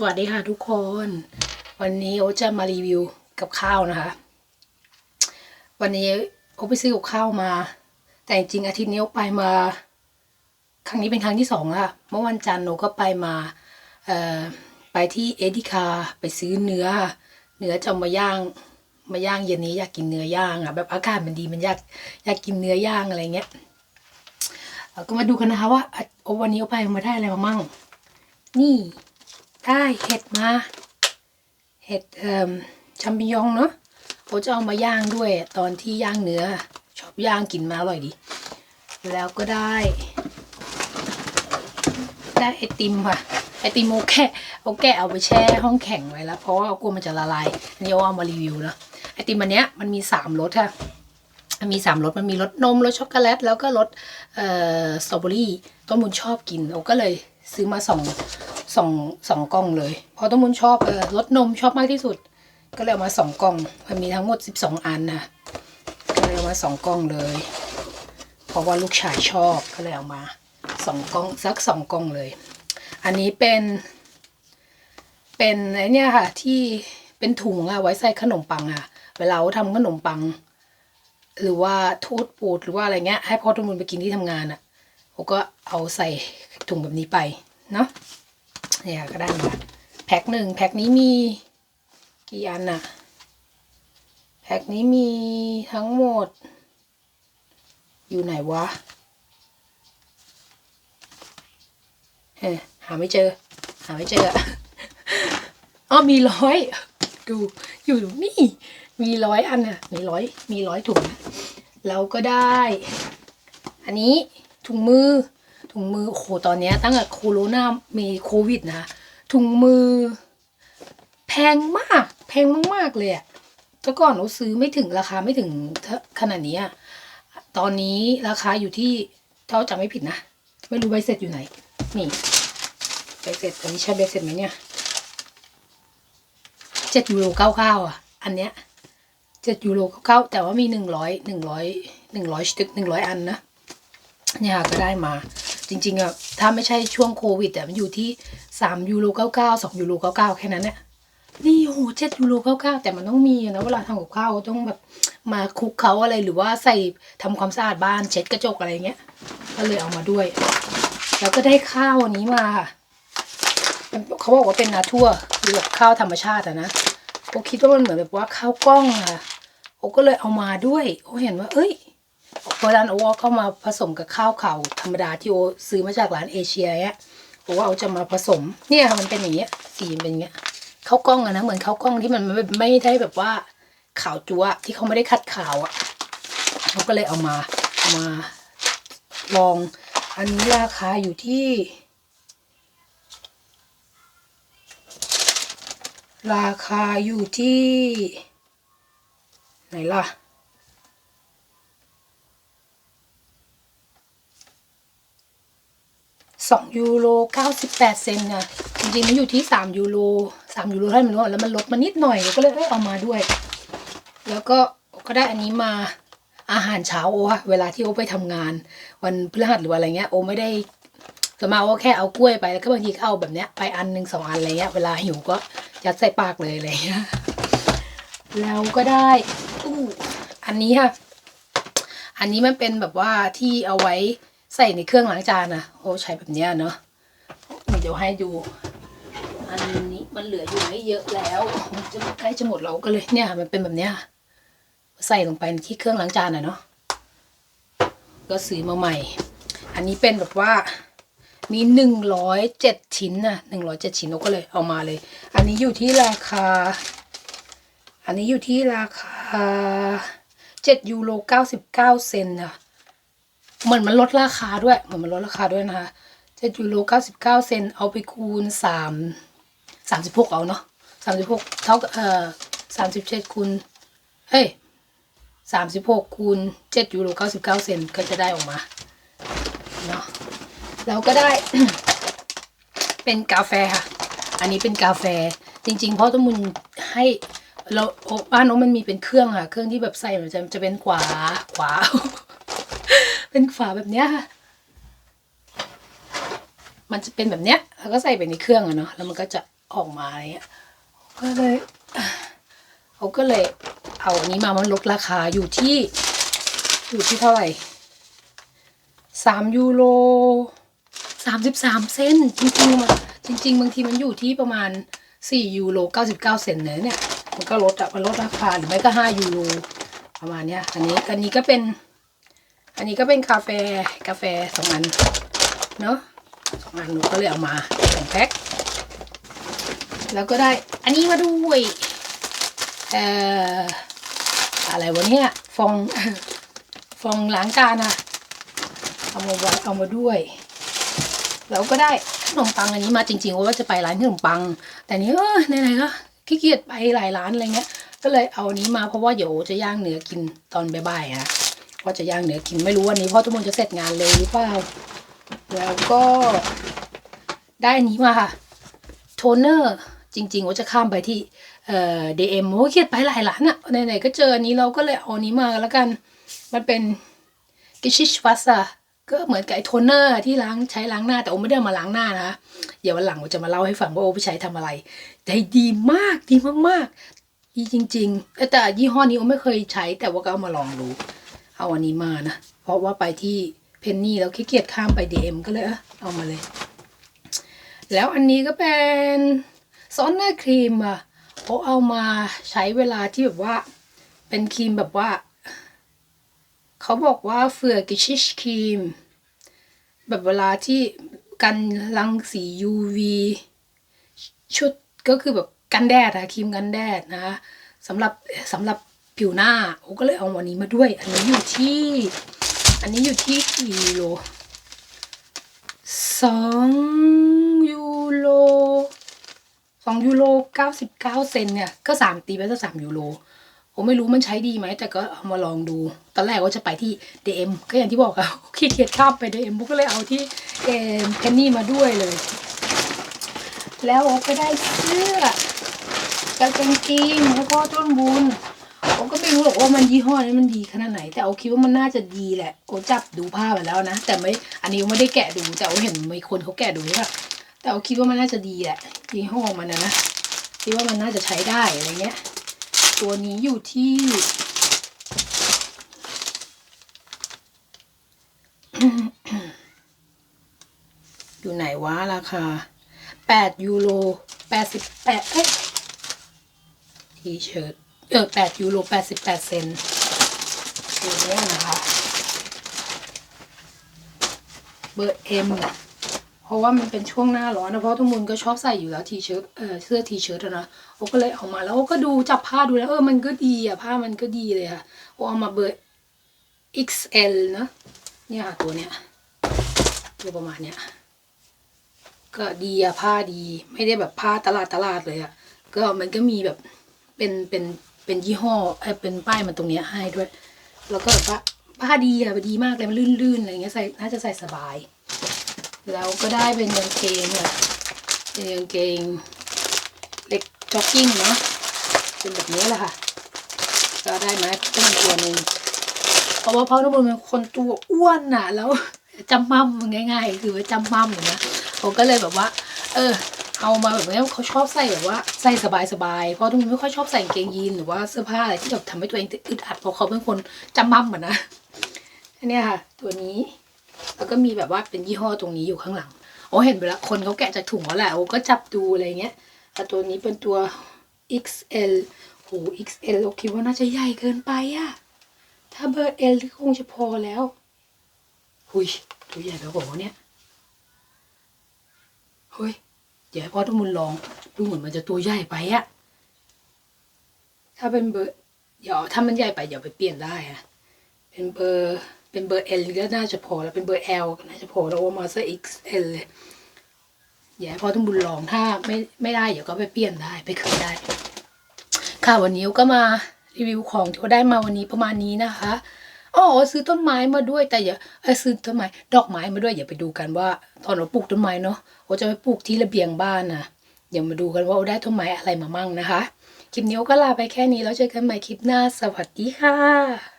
สวัสดีค่ะทุกคน วันนี้โอจะมารีวิวกับข้าวนะคะ วันนี้โอไปซื้อกับข้าวมา แต่จริงอาทิตย์นี้โอไปมา ครั้งนี้เป็นครั้งที่สองละเมื่อวันจันทร์โอก็ไปมาเออไปที่เอดิคาไปซื้อเนื้อ เนื้อจะมาย่างมาย่างเย็นนี้อยากกินเนื้อย่างอะแบบอากาศมันดีมันอยากอยากกินเนื้อย่างอะไรเงี้ยก็มาดูกันนะคะว่าโอวันนี้โอไปมาได้อะไรมามั่งนี่ ได้เห็ดมา เห็ดเอ่อชัมปิญองเนาะโอจะเอามาย่างด้วยตอนที่ย่างเนื้อ ชอบย่างกินมาอร่อยดี แล้วก็ได้ ได้ไอติมค่ะ ไอติมโอแค่โอแกะเอาไปแช่ห้องแข็งไว้แล้ว เพราะว่ากลัวมันจะละลายนี่เอามารีวิวเนาะไอติมอันเนี้ยมันมีสามรสค่ะมันมีสามรสมันมีรสนมรสช็อกโกแลตแล้วก็รสสตรอเบอรี่ต้นมุนชอบกินโอก็เลยซื้อมาสอง สองสองกล่องเลย เพราะต้นมุนชอบเออรสนมชอบมากที่สุด ก็เลยเอามาสองกล่อง มันมีทั้งหมดสิบสองอันนะก็เลยเอามาสองกล่องเลย เพราะว่าลูกชายชอบก็เลยเอามาสองกล่องสักสองกล่องเลย อันนี้เป็น เป็นไอเนี่ยค่ะ ที่เป็นถุงอะไว้ใส่ขนมปังอะเวลาเราทำขนมปัง หรือว่าทูตปูดหรือว่าอะไรเงี้ย ให้พ่อทุนมุนไปกินที่ทำงานอะ่ะผมก็เอาใส่ถุงแบบนี้ไปเนาะ เนี่ยก็ได้มาแพ็คหนึ่งแพ็คนี้มีกี่อันน่ะแพ็คนี้มีทั้งหมด อยู่ไหนวะเฮ้หาไม่เจอ หาไม่เจออะอ๋อมีร้อยดูอยู่นี่ มีร้อยอันน่ะมีร้อยมีร้อยถุง แล้วก็ได้ อันนี้ถุงมือ ถุงมือโอ้โหตอนนี้ตั้งแต่โคโรนามีโควิดนะถุงมือ แพงมาก แพงมากๆเลยอะแต่ก่อนเราซื้อไม่ถึงราคาไม่ถึงขนาดนี้อะตอนนี้ราคาอยู่ที่เท่าจำไม่ผิดนะ ไม่รู้ใบเสร็จอยู่ไหน นี่ใบเสร็จอันนี้ใช่ใบเสร็จไหมเนี่ยเจ็ดยูโรเก้าเก้าอะ อันเนี้ยเจ็ดยูโรเก้าแต่ว่ามีหนึ่งร้อยหนึ่งร้อยหนึ่งร้อยสตึกหนึ่งร้อยอันนะเนี่ยค่ะก็ได้มา จริงๆอะถ้าไม่ใช่ช่วงโควิดแต่มันอยู่ที่สามยูโรเก้าเก้าสองยูโรเก้าเก้าแค่นั้นเนี่ยนี่โอ้โหเจ็ดยูโรเก้าเก้าแต่มันต้องมีนะเวลาทำกับข้าวต้องแบบมาคลุกเขาอะไรหรือว่าใส่ทำความสะอาดบ้านเช็ดกระจกอะไรเงี้ย ก็เลยเอามาด้วย แล้วก็ได้ข้าวอันนี้มาค่ะเขาบอกว่าเป็นนาทั่วคือแบบข้าวธรรมชาติอะนะโอคิดว่ามันเหมือนแบบว่าข้าวกล้องอะโอก็เลยเอามาด้วยโอเห็นว่า เอ้ย พอร้านโอเข้ามาผสมกับข้าวเขาธรรมดาที่โอซื้อมาจากร้านเอเชียเนี่ยโอว่าเอาจะมาผสม เนี่ยมันเป็นอย่างเงี้ยสีเป็นอย่างเงี้ยข้าวกล้องอะนะเหมือนข้าวกล้องที่มันไม่ไม่ได้แบบว่าขาวจั๊วที่เขาไม่ได้คัดขาวอะเขาก็เลยเอามาเอามาลอง อันนี้ราคาอยู่ที่ ราคาอยู่ที่ ไหนล่ะ สองยูโรเก้าสิบแปดเซนต์นะจริงๆมันอยู่ที่สามยูโรสามยูโรเท่าไหร่ไม่รู้อะแล้วมันลดมานิดหน่อยก็เลยเอามาด้วย แล้วก็ก็ได้อันนี้มาอาหารเช้าโออะเวลาที่โอไปทำงาน วันพฤหัสหรืออะไรเงี้ยโอไม่ได้สมาโอแค่เอากล้วยไปแล้วก็บางทีก็เอาแบบเนี้ยไปอันหนึ่งสองอันอะไรเงี้ยเวลาหิวก็ยัดใส่ปากเลยอะไรเงี้ยแล้วก็ได้อู้อันนี้ค่ะ อันนี้มันเป็นแบบว่าที่เอาไว้ ใส่ในเครื่องล้างจานนะโอ้ใช้แบบเนี้ยเนาะเดี๋ยวให้ดู อันนี้มันเหลืออยู่ไม่เยอะแล้วจะใกล้จะหมดแล้วก็เลยเนี่ยมันเป็นแบบเนี้ยใส่ลงไปที่เครื่องล้างจานอะเนาะก็ซื้อมาใหม่ อันนี้เป็นแบบว่ามีหนึ่งร้อยเจ็ดชิ้นนะหนึ่งร้อยเจ็ดชิ้นเราก็เลยเอามาเลย อันนี้อยู่ที่ราคา อันนี้อยู่ที่ราคาเจ็ดยูโรเก้าสิบเก้าเซนนะ เหมือนมันลดราคาด้วย เหมือนมันลดราคาด้วยนะคะเจ็ดยูโรเก้าสิบเก้าเซนเอาไปคูณสามสามสิบหกเอาเนาะสามสิบหกเท่ากับเอ่อสามสิบเจ็ดคูณเฮ้ยสามสิบหกคูณเจ็ดยูโรเก้าสิบเก้าเซนก็จะได้ออกมาเนาะแล้วก็ได้ เป็นกาแฟค่ะ อันนี้เป็นกาแฟจริง ๆ เพราะต้นมุนให้เราบ้านโน้นมันมีเป็นเครื่องค่ะ เครื่องที่แบบใส่มันจะจะเป็นขวาขวา เป็นฝาแบบเนี้ยค่ะ มันจะเป็นแบบเนี้ยแล้วก็ใส่ไปในเครื่องอะเนาะแล้วมันก็จะออกมาอะไรเงี้ยก็เลยเขาก็เลยเอาอันนี้มามันลดราคาอยู่ที่อยู่ที่เท่าไหร่สามยูโรสามสิบสามเซนจริงๆมันจริง ๆ บางทีมันอยู่ที่ประมาณสี่ยูโรเก้าสิบเก้าเซนเลยเนี่ย มันก็ลดอะมันลดราคาหรือไม่ก็ห้ายูโรประมาณเนี้ยอันนี้อันนี้ก็เป็น อันนี้ก็เป็นกาแฟกาแฟสองอันเนาะสองอันหนูก็เลยเอามาสองแพ็คแล้วก็ได้อันนี้มาด้วยเอ่ออะไรวะเนี่ยฟองฟองล้างจานอะเอามาไว้เอามาด้วย แล้วก็ได้ขนมปังอันนี้มาจริงๆว่าจะไปร้านขนมปัง แต่นี้เออไหนๆก็ขี้เกียจไปหลายร้านอะไรเงี้ย ก็เลยเอาอันนี้มาเพราะว่าเดี๋ยวจะย่างเนื้อกินตอนบ่ายๆอะ ว่าจะย่างเนื้อกินไม่รู้วันนี้พ่อทุกคนจะเสร็จงานเลยหรือเปล่าแล้วก็ ได้อันนี้มาค่ะ โทนเนอร์จริง ๆ ว่าจะข้ามไปที่เอ่อ DM โอ้เครียดไปหลายร้านอะไหนๆก็เจออันนี้เราก็เลยเอาอันนี้มาแล้วกัน มันเป็นกิชิชวัสอะก็เหมือนกับไอโทนเนอร์ที่ล้างใช้ล้างหน้าแต่โอไม่ได้มาล้างหน้านะเดี๋ยววันหลังโอจะมาเล่าให้ฟังว่าโอไปใช้ทำอะไรแต่ดีมากดีมากๆดีจริง ๆ แต่ยี่ห้อนี้โอไม่เคยใช้แต่ว่าก็เอามาลองดู เอาอันนี้มานะ เพราะว่าไปที่เพนนี่แล้วขี้เกียจข้ามไป DM ก็เลยเอามาเลย แล้วอันนี้ก็เป็นซอนเนอร์ครีมอะเขาเอามาใช้เวลาที่แบบว่า เป็นครีมแบบว่า เขาบอกว่าเฟื่อกิชิชครีม แบบเวลาที่กันรังสี UV ชุดก็คือแบบกันแดดอะครีมกันแดดนะสำหรับสำหรับ ผิวหน้าโอ้ก็เลยเอาวันนี้มาด้วย อันนี้อยู่ที่ อันนี้อยู่ที่กี่ยูโรสองยูโรสองยูโรเก้าสิบเก้าเซนเนี่ยก็สามตีไปสักสามยูโรผมไม่รู้มันใช้ดีไหม แต่ก็เอามาลองดู ตอนแรกว่าจะไปที่ DM ก็อย่างที่บอกอะขี้เกียจข้ามไป DM บุ๊กก็เลยเอาที่เอ็มเพนนี่มาด้วยเลย แล้วโอก็ได้เสื้อกางเกงให้พ่อต้นบุญ โอก็ไม่รู้หรอกว่ามันยี่ห้อนี้มันดีขนาดไหน แต่โอาคิดว่ามันน่าจะดีแหละโอจับดูผ้าไปแล้วนะ แต่ไม่อันนี้ไม่ได้แกะดูแต่โอเห็นมีคนเขาแกะดูใช่ปะแต่โอาคิดว่ามันน่าจะดีแหละยี่ห้อมันนะนะคิดว่ามันน่าจะใช้ได้อะไรเงี้ย ตัวนี้อยู่ที่อยู่ไหนวะราคาแปดยูโรแปดสิบแปดเอ้ยทีเชิร์ต เออแปดยูโรแปดสิบแปดเซนตัวเนี้ยนะคะ เบอร์เอ็มเพราะว่ามันเป็นช่วงหน้าร้อนนะเพราะทุกคนก็ชอบใส่อยู่แล้วทีเชิร์ตเออเสื้อทีเชิร์ตนะโอก็เลยเอามาแล้วโอก็ดูจับผ้าดูแล้วเออมันก็ดีอะผ้ามันก็ดีเลยค่ะโอเอามาเบอร์ XL นะเนี่ยค่ะตัวเนี้ยตัวประมาณเนี้ยก็ดีอะผ้าดี ไม่ได้แบบผ้าตลาดตลาดเลยอะก็มันก็มีแบบเป็นเป็น เป็นยี่ห้อเอยเป็นป้ายมันตรงเนี้ยให้ด้วย แล้วก็แบบว่าผ้าดีอะดีมากเลยมันลื่นๆอะไรเงี้ยใส่น่าจะใส่สบาย แล้วก็ได้เป็นกางเกงอะเป็นกางเกงเล็กจ็อกกิ้งเนาะเป็นแบบนี้แหละค่ะก็ได้มาเป็นตัวหนึ่งเพราะว่าพ่อทุกคนเป็นคนตัวอ้วนน่ะ แล้วจำมั่มง่าย ๆ คือว่าจำมั่มอยู่นะผมก็เลยแบบว่า เออ เอามาแบบนี้เขาชอบใส่แบบว่าใส่สบายๆ เพราะทุกคนไม่ค่อยชอบใส่กางเกงยีนหรือว่าเสื้อผ้าอะไรที่แบบทำให้ตัวเองอึดอัดเพราะเขาเป็นคนจำมั่มเหมือนนะอันนี้ค่ะ ตัวนี้แล้วก็มีแบบว่าเป็นยี่ห้อตรงนี้อยู่ข้างหลังโอ้เห็นไปแล้วคนเขาแกะจากถุงแล้วแหละโอ้ก็จับดูอะไรเงี้ยแต่ตัวนี้เป็นตัว XL โห XL เราคิดว่าน่าจะใหญ่เกินไปอะถ้าเบอร์ L คงจะพอแล้วหุยตัวใหญ่แบบโหเนี่ยเฮ้ย เดี๋ยวให้พ่อทุกมุนลองดูเหมือนมันจะตัวใหญ่ไปอะถ้าเป็นเบอร์เดี๋ยวถ้ามันใหญ่ไปเดี๋ยวไปเปลี่ยนได้อะเป็นเบอร์เป็นเบอร์ L ก็น่าจะพอแล้วเป็นเบอร์ L ก็น่าจะพอแล้วว่ามาซะ XL เลยเดี๋ยวให้พ่อทุกมุนลองถ้าไม่ไม่ได้เดี๋ยวก็ไปเปลี่ยนได้ไปคืนได้ ค่ะวันนี้ก็มารีวิวของที่ได้มาวันนี้ประมาณนี้นะคะ อ๋อซื้อต้นไม้มาด้วยแต่อย่าซื้อต้นไม้ดอกไม้มาด้วยอย่าไปดูกันว่า ตอนเราปลูกต้นไม้เนาะเราจะไปปลูกที่ระเบียงบ้านนะอย่ามาดูกันว่าเราได้ต้นไม้อะไรมามั่งนะคะ คลิปนี้ก็ลาไปแค่นี้แล้วเจอกันใหม่คลิปหน้าสวัสดีค่ะ